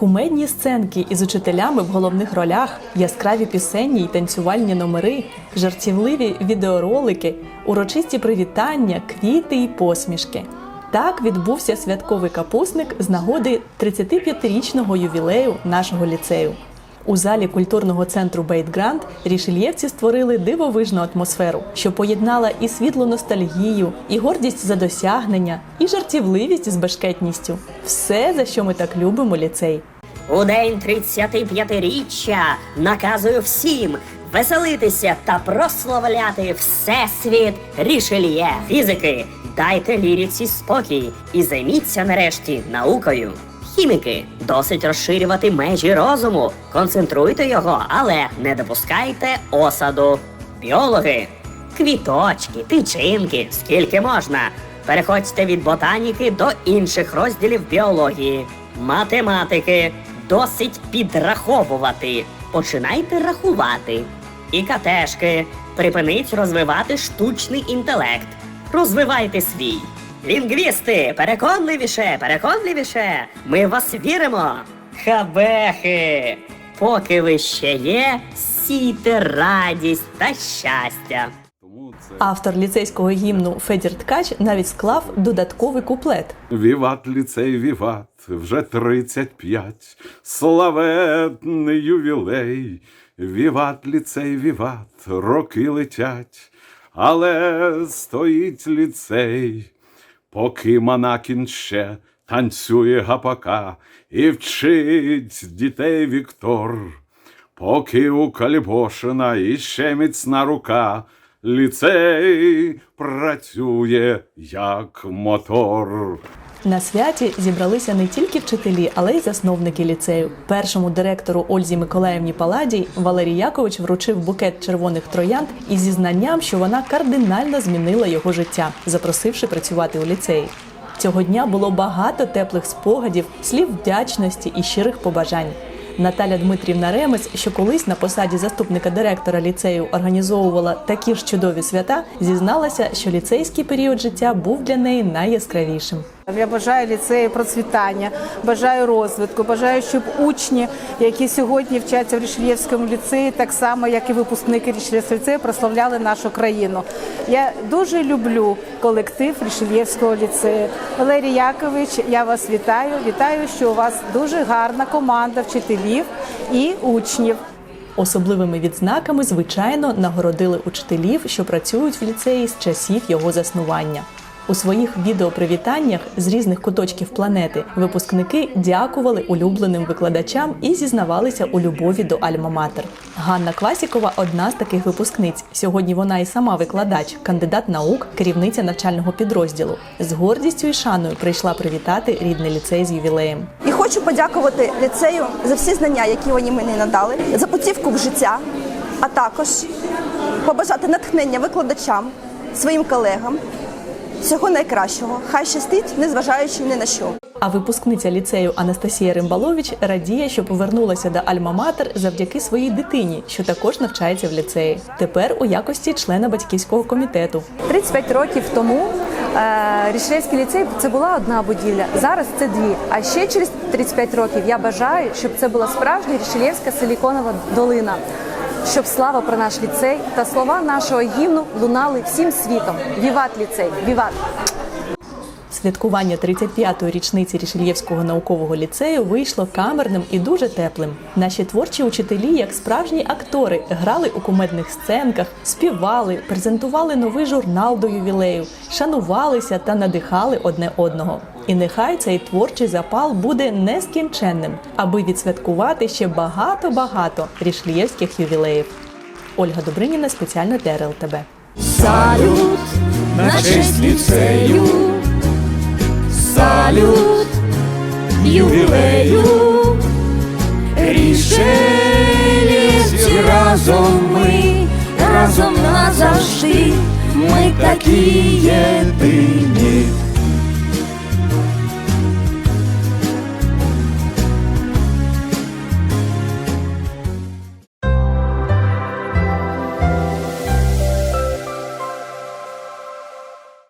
кумедні сценки із учителями в головних ролях, яскраві пісенні й танцювальні номери, жартівливі відеоролики, урочисті привітання, квіти й посмішки. Так відбувся святковий капусник з нагоди 35-річного ювілею нашого ліцею. У залі культурного центру Бейтгранд рішельєвці створили дивовижну атмосферу, що поєднала і світлу ностальгію, і гордість за досягнення, і жартівливість з бешкетністю. Все, за що ми так любимо ліцей. У день 35-річчя наказую всім веселитися та прославляти всесвіт рішельє фізики. Дайте ліріці спокій і займіться нарешті наукою. Хіміки, досить розширювати межі розуму. Концентруйте його, але не допускайте осаду. Біологи, квіточки, тичинки, скільки можна. Переходьте від ботаніки до інших розділів біології. Математики, досить підраховувати. Починайте рахувати. І катешки, припиніть розвивати штучний інтелект. Розвивайте свій. Лінгвісти, переконливіше, переконливіше. Ми в вас віримо. Хабехи. Поки ви ще є, сійте радість та щастя. Автор ліцейського гімну Федір Ткач навіть склав додатковий куплет. Віват ліцей, віват, вже 35, славетний ювілей. Віват ліцей, віват, роки летять, але стоїть ліцей, поки Манакін ще танцює гапака і вчить дітей Віктор. Поки у Кальбошина іще міцна рука, ліцей працює як мотор. На святі зібралися не тільки вчителі, але й засновники ліцею. Першому директору Ользі Миколаївні Паладій Валерій Якович вручив букет червоних троянд із зізнанням, що вона кардинально змінила його життя, запросивши працювати у ліцеї. Цього дня було багато теплих спогадів, слів вдячності і щирих побажань. Наталя Дмитрівна Ремець, що колись на посаді заступника директора ліцею організовувала такі ж чудові свята, зізналася, що ліцейський період життя був для неї найяскравішим. Я бажаю ліцею процвітання, бажаю розвитку, бажаю, щоб учні, які сьогодні вчаться в Рішельєвському ліцеї, так само як і випускники Рішельєвського ліцею, прославляли нашу країну. Я дуже люблю колектив Рішельєвського ліцею. Валерій Якович, я вас вітаю. Вітаю, що у вас дуже гарна команда вчителів і учнів. Особливими відзнаками, звичайно, нагородили учителів, що працюють в ліцеї з часів його заснування. У своїх відеопривітаннях з різних куточків планети випускники дякували улюбленим викладачам і зізнавалися у любові до Альма-Матер. Ганна Квасікова одна з таких випускниць. Сьогодні вона і сама викладач, кандидат наук, керівниця навчального підрозділу. З гордістю і шаною прийшла привітати рідний ліцей з ювілеєм. І хочу подякувати ліцею за всі знання, які вони мені надали, за путівку в життя, а також побажати натхнення викладачам, своїм колегам, всього найкращого. Хай щастить, незважаючи ні на що. А випускниця ліцею Анастасія Римбалович радіє, що повернулася до Альма-Матер завдяки своїй дитині, що також навчається в ліцеї. Тепер у якості члена батьківського комітету. 35 років тому е, Рішельський ліцей це була одна будівля. Зараз це дві. А ще через 35 років я бажаю, щоб це була справжня Рішельєвська силіконова долина. Щоб слава про наш ліцей та слова нашого гімну лунали всім світом. Віват ліцей! Віват! Святкування 35-ї річниці Рішельєвського наукового ліцею вийшло камерним і дуже теплим. Наші творчі учителі, як справжні актори, грали у кумедних сценках, співали, презентували новий журнал до ювілею, шанувалися та надихали одне одного. І нехай цей творчий запал буде нескінченним, аби відсвяткувати ще багато-багато рішлієвських ювілеїв. Ольга Добриніна спеціально для РЛТБ. Салют на честь ліцею, салют ювілею, рішелівці разом ми, разом назавжди, ми такі єдині.